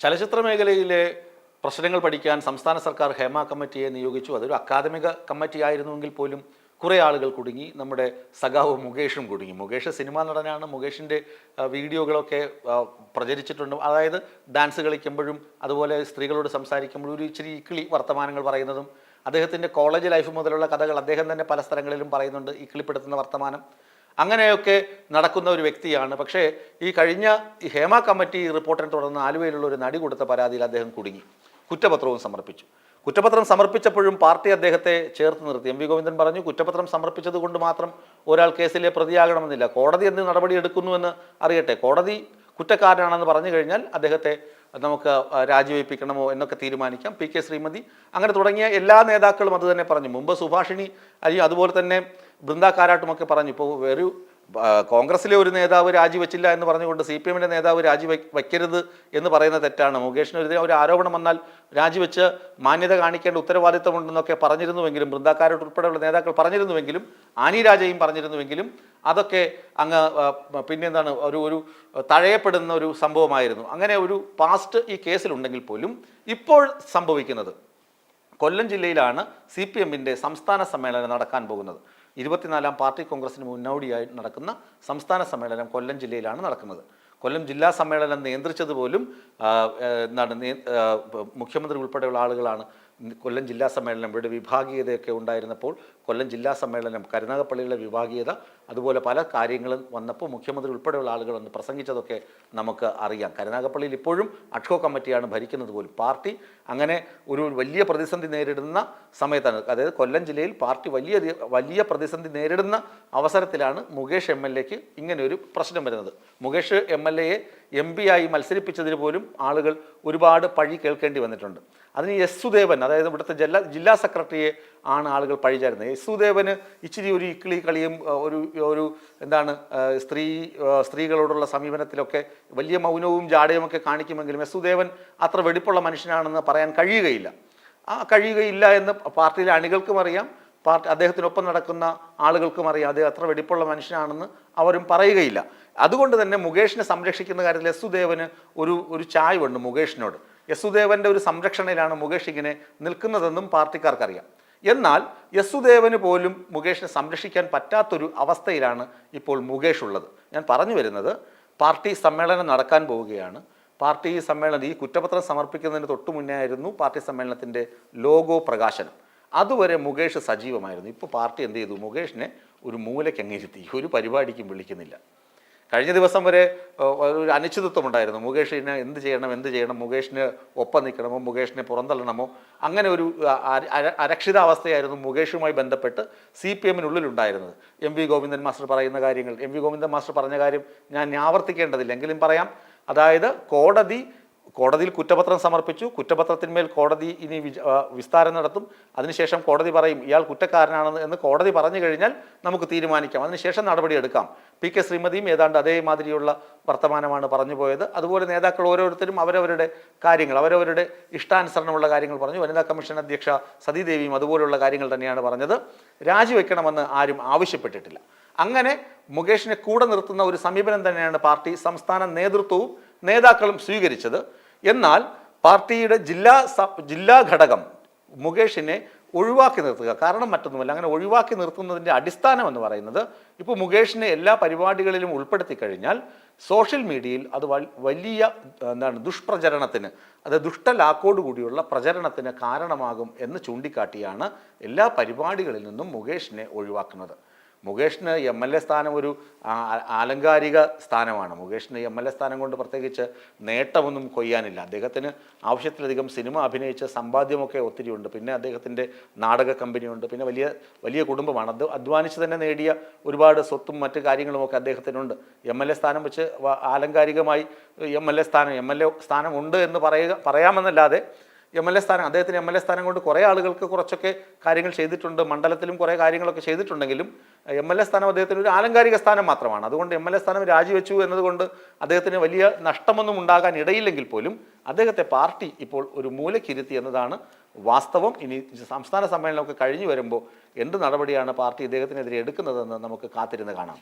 ചലച്ചിത്ര മേഖലയിലെ പ്രശ്നങ്ങൾ പഠിക്കാൻ സംസ്ഥാന സർക്കാർ ഹേമ കമ്മിറ്റിയെ നിയോഗിച്ചു. അതൊരു അക്കാദമിക കമ്മിറ്റി ആയിരുന്നുവെങ്കിൽ പോലും കുറേ ആളുകൾ കുടുങ്ങി. നമ്മുടെ സഖാവ് മുകേഷും കുടുങ്ങി. മുകേഷ് സിനിമാ നടനാണ്. മുകേഷിന്റെ വീഡിയോകളൊക്കെ പ്രചരിച്ചിട്ടുണ്ട്. അതായത് ഡാൻസ് കളിക്കുമ്പോഴും അതുപോലെ സ്ത്രീകളോട് സംസാരിക്കുമ്പോഴും ഒരു ഇച്ചിരി ഇക്കിളി വർത്തമാനങ്ങൾ പറയുന്നതും അദ്ദേഹത്തിന്റെ കോളേജ് ലൈഫ് മുതലുള്ള കഥകൾ അദ്ദേഹം തന്നെ പല സ്ഥലങ്ങളിലും പറയുന്നുണ്ട്. ഇക്കിളിപ്പെടുത്തുന്ന വർത്തമാനം. അങ്ങനെയൊക്കെ നടക്കുന്ന ഒരു വ്യക്തിയാണ്. പക്ഷേ ഈ കഴിഞ്ഞ ഈ ഹേമ കമ്മിറ്റി റിപ്പോർട്ടിനെ തുടർന്ന് ആലുവയിലുള്ള ഒരു നടി കൊടുത്ത പരാതിയിൽ അദ്ദേഹം കുടുങ്ങി. കുറ്റപത്രവും സമർപ്പിച്ചു. കുറ്റപത്രം സമർപ്പിച്ചപ്പോഴും പാർട്ടി അദ്ദേഹത്തെ ചേർത്ത് നിർത്തി. എം വി ഗോവിന്ദൻ പറഞ്ഞു കുറ്റപത്രം സമർപ്പിച്ചത് കൊണ്ട് മാത്രം ഒരാൾ കേസിലെ പ്രതിയാകണമെന്നില്ല. കോടതി എന്ത് നടപടി എടുക്കുന്നുവെന്ന് അറിയട്ടെ. കോടതി കുറ്റക്കാരനാണെന്ന് പറഞ്ഞു കഴിഞ്ഞാൽ അദ്ദേഹത്തെ നമുക്ക് രാജിവയ്പ്പിക്കണമോ എന്നൊക്കെ തീരുമാനിക്കാം. പി കെ ശ്രീമതി അങ്ങനെ തുടങ്ങിയ എല്ലാ നേതാക്കളും അത് തന്നെ പറഞ്ഞു. മുമ്പ് സുഭാഷിണി അല്ലെങ്കിൽ അതുപോലെ തന്നെ ബൃന്ദ കാരാട്ടുമൊക്കെ പറഞ്ഞു. ഇപ്പോൾ ഒരു കോൺഗ്രസിലെ ഒരു നേതാവ് രാജിവെച്ചില്ല എന്ന് പറഞ്ഞുകൊണ്ട് സി പി എമ്മിന്റെ നേതാവ് രാജി വയ്ക്കരുത് എന്ന് പറയുന്ന തെറ്റാണ്. മുകേഷിനെതിരെ ഒരു ആരോപണം വന്നാൽ രാജിവെച്ച് മാന്യത കാണിക്കേണ്ട ഉത്തരവാദിത്തമുണ്ടെന്നൊക്കെ പറഞ്ഞിരുന്നുവെങ്കിലും ബൃന്ദാക്കാരോട്ട് ഉൾപ്പെടെയുള്ള നേതാക്കൾ പറഞ്ഞിരുന്നുവെങ്കിലും ആനി രാജയും പറഞ്ഞിരുന്നുവെങ്കിലും അതൊക്കെ അങ്ങ് പിന്നെന്താണ് ഒരു ഒരു തഴയപ്പെടുന്ന ഒരു സംഭവമായിരുന്നു. അങ്ങനെ ഒരു പാസ്റ്റ് ഈ കേസിലുണ്ടെങ്കിൽ പോലും ഇപ്പോൾ സംഭവിക്കുന്നത് കൊല്ലം ജില്ലയിലാണ് സി പി എമ്മിന്റെ സംസ്ഥാന സമ്മേളനം നടക്കാൻ പോകുന്നത്. ഇരുപത്തിനാലാം പാർട്ടി കോൺഗ്രസിന് മുന്നോടിയായി നടക്കുന്ന സംസ്ഥാന സമ്മേളനം കൊല്ലം ജില്ലയിലാണ് നടക്കുന്നത്. കൊല്ലം ജില്ലാ സമ്മേളനം നിയന്ത്രിച്ചത് പോലും ആ, ആ, എന്താണ് മുഖ്യമന്ത്രി ഉൾപ്പെടെയുള്ള ആളുകളാണ് കൊല്ലം ജില്ലാ സമ്മേളനം ഇവിടെ വിഭാഗീയതയൊക്കെ ഉണ്ടായിരുന്നപ്പോൾ കൊല്ലം ജില്ലാ സമ്മേളനം കരുനാഗപ്പള്ളിയിലെ വിഭാഗീയത അതുപോലെ പല കാര്യങ്ങളും വന്നപ്പോൾ മുഖ്യമന്ത്രി ഉൾപ്പെടെയുള്ള ആളുകൾ വന്ന് പ്രസംഗിച്ചതൊക്കെ നമുക്ക് അറിയാം. കരുനാഗപ്പള്ളിയിൽ ഇപ്പോഴും അഡ്കോ കമ്മിറ്റിയാണ് ഭരിക്കുന്നത് പോലും. പാർട്ടി അങ്ങനെ ഒരു വലിയ പ്രതിസന്ധി നേരിടുന്ന സമയത്താണ്. അതായത് കൊല്ലം ജില്ലയിൽ പാർട്ടി വലിയ വലിയ പ്രതിസന്ധി നേരിടുന്ന അവസരത്തിലാണ് മുകേഷ് എം എൽ എക്ക് ഇങ്ങനെ ഒരു പ്രശ്നം വരുന്നത്. മുകേഷ് എം എൽ എയെ എം പി ആയി മത്സരിപ്പിച്ചതിന് പോലും ആളുകൾ ഒരുപാട് പഴി കേൾക്കേണ്ടി വന്നിട്ടുണ്ട്. അതിന് യസ്സുദേവൻ അതായത് ഇവിടുത്തെ ജില്ലാ ജില്ലാ സെക്രട്ടറിയെ ആണ് ആളുകൾ പഴിചാരുന്നത് ചേരുന്നത് സുദേവന് ഇച്ചിരി ഒരു ഇക്കിളി കളിയും ഒരു ഒരു എന്താണ് സ്ത്രീ സ്ത്രീകളോടുള്ള സമീപനത്തിലൊക്കെ വലിയ മൗനവും ജാടയും ഒക്കെ കാണിക്കുമെങ്കിലും യസ്സുദേവൻ അത്ര വെടിപ്പുള്ള മനുഷ്യനാണെന്ന് പറയാൻ കഴിയുകയില്ല. ആ കഴിയുകയില്ല എന്ന് പാർട്ടിയിലെ അണികൾക്കും അറിയാം. പാർട്ടി അദ്ദേഹത്തിനൊപ്പം നടക്കുന്ന ആളുകൾക്കും അറിയാം. അദ്ദേഹം അത്ര വെടിപ്പുള്ള മനുഷ്യനാണെന്ന് അവരും പറയുകയില്ല. അതുകൊണ്ട് തന്നെ മുകേഷിനെ സംരക്ഷിക്കുന്ന കാര്യത്തിൽ യസുദേവന് ഒരു ഒരു ചായ്വുണ്ട് മുകേഷിനോട്. യസുദേവന്റെ ഒരു സംരക്ഷണയിലാണ് മുകേഷ് ഇങ്ങനെ നിൽക്കുന്നതെന്നും പാർട്ടിക്കാർക്കറിയാം. എന്നാൽ യസുദേവന് പോലും മുകേഷിനെ സംരക്ഷിക്കാൻ പറ്റാത്തൊരു അവസ്ഥയിലാണ് ഇപ്പോൾ മുകേഷ് ഉള്ളത്. ഞാൻ പറഞ്ഞു വരുന്നത് പാർട്ടി സമ്മേളനം നടക്കാൻ പോവുകയാണ്. പാർട്ടി സമ്മേളനം ഈ കുറ്റപത്രം സമർപ്പിക്കുന്നതിന് തൊട്ടു മുന്നേ ആയിരുന്നു പാർട്ടി സമ്മേളനത്തിന്റെ ലോഗോ പ്രകാശനം. അതുവരെ മുകേഷ് സജീവമായിരുന്നു. ഇപ്പോൾ പാർട്ടി എന്ത് ചെയ്തു? മുകേഷിനെ ഒരു മൂലയ്ക്ക് അങ്ങിരുത്തി ഒരു പരിപാടിക്കും വിളിക്കുന്നില്ല. കഴിഞ്ഞ ദിവസം വരെ ഒരു അനിശ്ചിതത്വം ഉണ്ടായിരുന്നു. മുകേഷിനെ എന്ത് ചെയ്യണം എന്ത് ചെയ്യണം മുകേഷിന് ഒപ്പം നിൽക്കണമോ മുകേഷിനെ പുറന്തള്ളണമോ? അങ്ങനെ ഒരു അരക്ഷിതാവസ്ഥയായിരുന്നു മുകേഷുമായി ബന്ധപ്പെട്ട് സി പി എമ്മിനുള്ളിലുണ്ടായിരുന്നത്. എം വി ഗോവിന്ദൻ മാസ്റ്റർ പറയുന്ന കാര്യങ്ങൾ. എം വി ഗോവിന്ദൻ മാസ്റ്റർ പറഞ്ഞ കാര്യം ഞാൻ ആവർത്തിക്കേണ്ടതില്ല. എങ്കിലും പറയാം. അതായത് കോടതി കോടതിയിൽ കുറ്റപത്രം സമർപ്പിച്ചു. കുറ്റപത്രത്തിന്മേൽ കോടതി ഇനി വിസ്താരം നടത്തും. അതിനുശേഷം കോടതി പറയും ഇയാൾ കുറ്റക്കാരനാണെന്ന് എന്ന് കോടതി പറഞ്ഞു കഴിഞ്ഞാൽ നമുക്ക് തീരുമാനിക്കാം. അതിനുശേഷം നടപടിയെടുക്കാം പി കെ ശ്രീമതിയും ഏതാണ്ട് അതേമാതിരിയുള്ള വർത്തമാനമാണ് പറഞ്ഞു പോയത്. അതുപോലെ നേതാക്കൾ ഓരോരുത്തരും അവരവരുടെ കാര്യങ്ങൾ അവരവരുടെ ഇഷ്ടാനുസരണമുള്ള കാര്യങ്ങൾ പറഞ്ഞു. വനിതാ കമ്മീഷൻ അധ്യക്ഷ സതീദേവിയും അതുപോലുള്ള കാര്യങ്ങൾ തന്നെയാണ് പറഞ്ഞത്. രാജിവെക്കണമെന്ന് ആരും ആവശ്യപ്പെട്ടിട്ടില്ല. അങ്ങനെ മുകേഷിനെ കൂടെ നിർത്തുന്ന ഒരു സമീപനം തന്നെയാണ് പാർട്ടി സംസ്ഥാന നേതൃത്വവും നേതാക്കളും സ്വീകരിച്ചത്. എന്നാൽ പാർട്ടിയുടെ ജില്ലാ ജില്ലാ ഘടകം മുകേഷിനെ ഒഴിവാക്കി നിർത്തുക. കാരണം മറ്റൊന്നുമല്ല അങ്ങനെ ഒഴിവാക്കി നിർത്തുന്നതിന്റെ അടിസ്ഥാനം എന്ന് പറയുന്നത് ഇപ്പോൾ മുകേഷിനെ എല്ലാ പരിപാടികളിലും ഉൾപ്പെടുത്തി കഴിഞ്ഞാൽ സോഷ്യൽ മീഡിയയിൽ അത് വലിയ എന്താണ് ദുഷ്പ്രചരണത്തിന് അത് ദുഷ്ടലാക്കോട് കൂടിയുള്ള പ്രചരണത്തിന് കാരണമാകും എന്ന് ചൂണ്ടിക്കാട്ടിയാണ് എല്ലാ പരിപാടികളിൽ നിന്നും മുകേഷിനെ ഒഴിവാക്കുന്നത്. മുകേഷിന് എം എൽ എ സ്ഥാനം ഒരു ആലങ്കാരിക സ്ഥാനമാണ്. മുകേഷിന് എം എൽ എ സ്ഥാനം കൊണ്ട് പ്രത്യേകിച്ച് നേട്ടമൊന്നും കൊയ്യാനില്ല. അദ്ദേഹത്തിന് ആവശ്യത്തിലധികം സിനിമ അഭിനയിച്ച സമ്പാദ്യമൊക്കെ ഒത്തിരി ഉണ്ട്. പിന്നെ അദ്ദേഹത്തിന്റെ നാടക കമ്പനിയുണ്ട്. പിന്നെ വലിയ വലിയ കുടുംബമാണ്. അത് അധ്വാനിച്ച് തന്നെ നേടിയ ഒരുപാട് സ്വത്തും മറ്റു കാര്യങ്ങളുമൊക്കെ അദ്ദേഹത്തിനുണ്ട്. എം എൽ എ സ്ഥാനം വെച്ച് ആലങ്കാരികമായി എം എൽ എ സ്ഥാനം എം എൽ എ സ്ഥാനം ഉണ്ട് എന്ന് പറയുക പറയാമെന്നല്ലാതെ എം എൽ എ സ്ഥാനം അദ്ദേഹത്തിന് എം എൽ എ സ്ഥാനം കൊണ്ട് കുറേ ആളുകൾക്ക് കുറച്ചൊക്കെ കാര്യങ്ങൾ ചെയ്തിട്ടുണ്ട്. മണ്ഡലത്തിലും കുറേ കാര്യങ്ങളൊക്കെ ചെയ്തിട്ടുണ്ടെങ്കിലും എം എൽ എ സ്ഥാനം അദ്ദേഹത്തിന് ഒരു ആലങ്കാരിക സ്ഥാനം മാത്രമാണ്. അതുകൊണ്ട് എം എൽ എ സ്ഥാനം രാജിവെച്ചു എന്നതുകൊണ്ട് അദ്ദേഹത്തിന് വലിയ നഷ്ടമൊന്നും ഉണ്ടാകാൻ ഇടയില്ലെങ്കിൽ പോലും അദ്ദേഹത്തെ പാർട്ടി ഇപ്പോൾ ഒരു മൂലക്കിരുത്തി എന്നതാണ് വാസ്തവം. ഇനി സംസ്ഥാന സമ്മേളനമൊക്കെ കഴിഞ്ഞു വരുമ്പോൾ എന്ത് നടപടിയാണ് പാർട്ടി ഇദ്ദേഹത്തിനെതിരെ എടുക്കുന്നതെന്ന് നമുക്ക് കാത്തിരുന്ന് കാണാം.